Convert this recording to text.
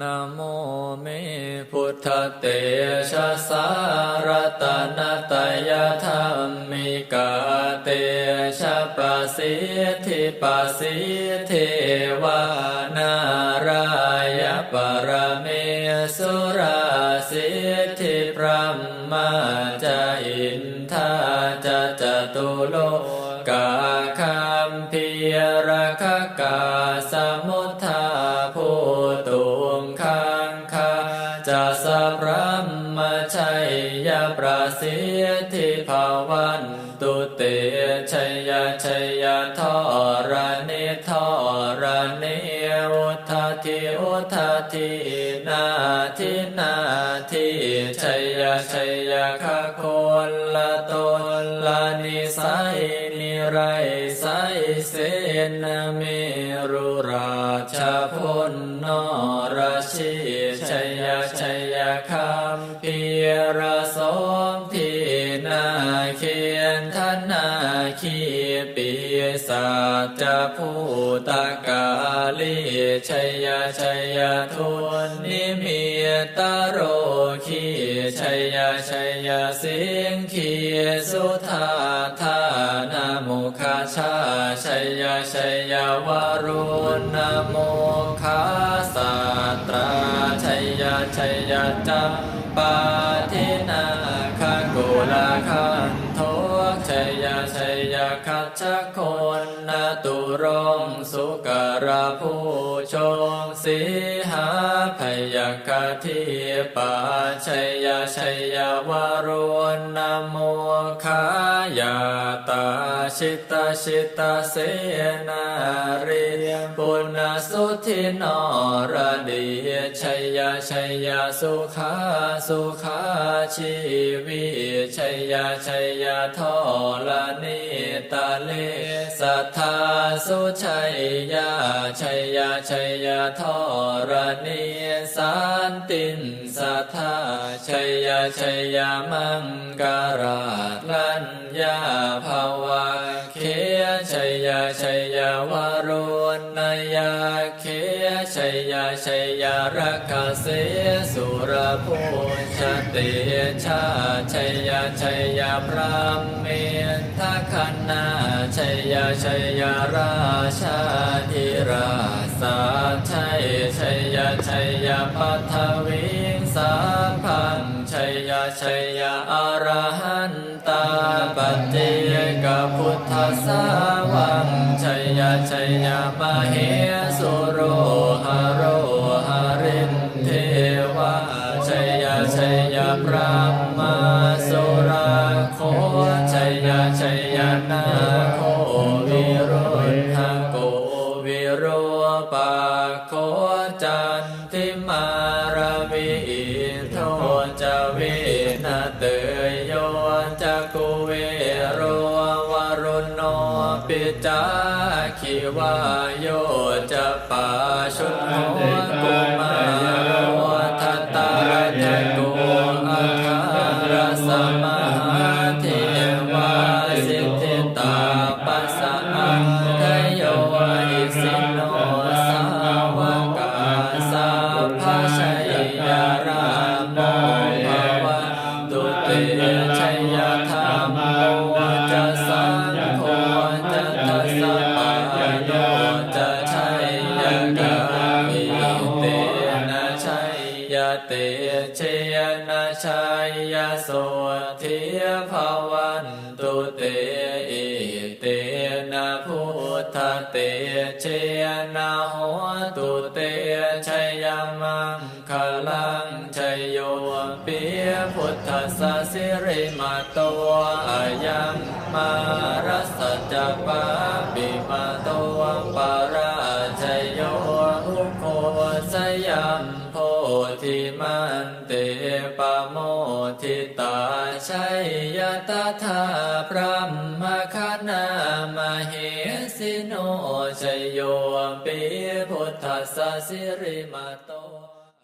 นะโมเมพุทธเตชะสารตนะตยธรรมิกาเตชะปะสิทธิปะสิทธิวานารายปรเมสุราสิทธิพระมาจาอินทาจะจตุโลกาคัมพีรค จะสะพรหมาชัยยาประสิทิภาวันตุเตชัยยาชัยยาทอรณิทอรณิอุทาทิอุทาทินาทินาทิชัยยาชัยยาคะโคนละตนละนิสัยนิไรไสเสนาเมรุ ลนรชิชัยยชัยยคัม คีปีศาจจภูตากาลีชัยยชัยยทุนนิมิตโรคีชัยยชัยยสิงคีสุธาธานามุขชาชัยยชัยยวารุณนะโมคาสาตราชัยยชัยยจัมปาทินาคกุลาคันโทชัยยชัยย คัจฉคนนตุรงสุกราผู้ชงสีหา ยคทิปาชัยยชัยยวารุณนโมคายาตาชิตาชิตาเสนารีปุณสุทินอรดีชัยยชัยยสุขาสุขาชีวิชัยยชัยยทอลนิตาเลสัทธาสุชัยยาชัยยชัยยทอรณีสานตินสัทธาชัยยชัยยมังการาลัญญาภาวะเคชัยยชัยยวารุณยา ชัยยชัยยรักขเสสุรภูชเตชาชัยยชัยยพระเมนทคันนาชัยยชัยยราชาธิราสาชัยชัยยชัยยปัทวิสาพังชัยยชัยยอรหันตาปเจกพุทธสาวังชัยยชัยยมเห ยนาโควิโรธโกวิโรปาโคจันทิมารวิโทจเวนะเตยโยจักกุเวโรวรุณโนปิจาคิวาโยจะปาชุโนกุมารวัตตาทะโก ยยเตเชยนะชัยยโสทิภาวันตุเตอิเตนะพุทธเตเชยนะโหตุเตชัยมังคลังชัยโยปิพุทธัสสะสิริมาโตอายังมารัสสจะปะปิมาตปาราชัยโยอุ โคสยามโพธิมันเตปโมทิตาชัยยตถาพระมคณามเหสิโนชัยโยปิพุทธสสะสิริมาโต